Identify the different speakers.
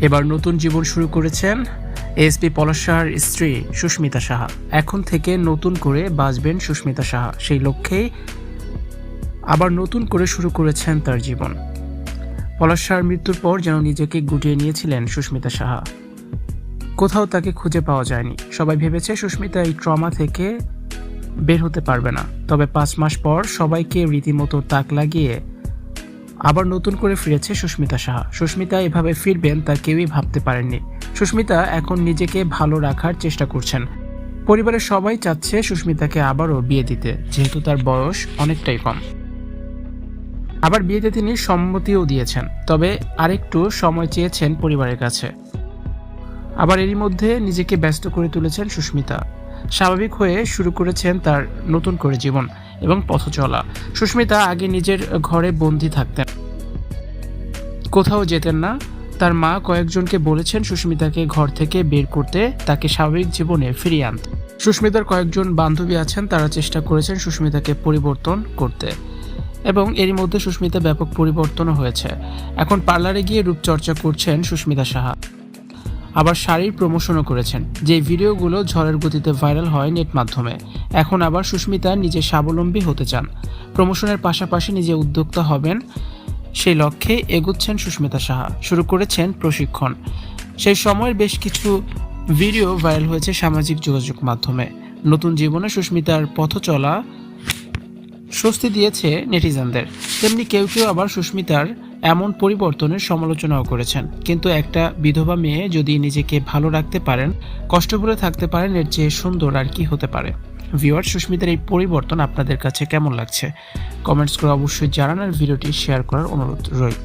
Speaker 1: এবার নতুন জীবন শুরু করেছেন এসপি পলাশার স্ত্রী সুস্মিতা সাহা। এখন থেকে নতুন করে বাঁচবেন সুস্মিতা সাহা। সেই লক্ষ্যেই আবার নতুন করে শুরু করেছেন তার জীবন। পলাশার মৃত্যুর পর যেন নিজেকে গুটিয়ে নিয়েছিলেন সুস্মিতা সাহা। কোথাও তাকে খুঁজে পাওয়া যায়নি। সবাই ভেবেছে সুস্মিতা এই ট্রমা থেকে বের হতে পারবে না। তবে পাঁচ মাস পর সবাইকে রীতিমতো তাক লাগিয়ে আবার নতুন করে ফিরেছে সুস্মিতা সাহা। সুস্মিতা এভাবে ফিরবেন তা কেউই ভাবতে পারেননি। সুস্মিতা এখন নিজেকে ভালো রাখার চেষ্টা করছেন। পরিবারের সবাই চাচ্ছে সুস্মিতাকে আবারও বিয়ে দিতে, যেহেতু তার বয়স অনেকটাই কম। আবার বিয়েতে তিনি সম্মতিও দিয়েছেন, তবে আরেকটু সময় চেয়েছেন পরিবারের কাছে। আবার এরই মধ্যে নিজেকে ব্যস্ত করে তুলেছেন সুস্মিতা। স্বাভাবিক হয়ে শুরু করেছেন তার নতুন করে জীবন। এবং পথ চলা। সুস্মিতা আগে নিজের ঘরে বন্দি থাকতেন। কোথাও যেতেন না। তার মা কয়েকজনকে বলেছেন সুস্মিতাকে ঘর থেকে বের করতে, তাকে স্বাভাবিক জীবনে ফিরিয়ে আনতে। সুস্মিতার কয়েকজন বান্ধবী আছেন, তারা চেষ্টা করেছেন সুস্মিতাকে পরিবর্তন করতে। এবং এরই মধ্যে সুস্মিতা ব্যাপক পরিবর্তনও হয়েছে। এখন পার্লারে গিয়ে রূপচর্চা করছেন সুস্মিতা সাহা। আবার শাড়ির প্রমোশনও করেছেন। যে ভিডিওগুলো ঝড়ের গতিতে ভাইরাল হয় নেট মাধ্যমে। এখন আবার সুস্মিতা নিজে স্বাবলম্বী হতে চান। প্রমোশনের পাশাপাশি নিজে উদ্যোক্তা হবেন সেই লক্ষ্যে এগুচ্ছেন সুস্মিতা সাহা। শুরু করেছেন প্রশিক্ষণ। সেই সময়ের বেশ কিছু ভিডিও ভাইরাল হয়েছে সামাজিক যোগাযোগ মাধ্যমে। নতুন জীবনে সুস্মিতার পথ চলা স্বস্তি দিয়েছে নেটিজেনদের। তেমনি কেউ কেউ আবার সুস্মিতার এমন পরিবর্তনের সমালোচনাও করেছেন। কিন্তু একটা বিধবা মেয়ে যদি নিজেকে ভালো রাখতে পারেন, কষ্ট করে থাকতে পারেন, এর চেয়ে সুন্দর আর কি হতে পারে? ভিওয়ার সুস্মিতার এই পরিবর্তন আপনাদের কাছে কেমন লাগছে? কমেন্টস করে অবশ্যই জানান আর ভিডিওটি শেয়ার করার অনুরোধ রইল।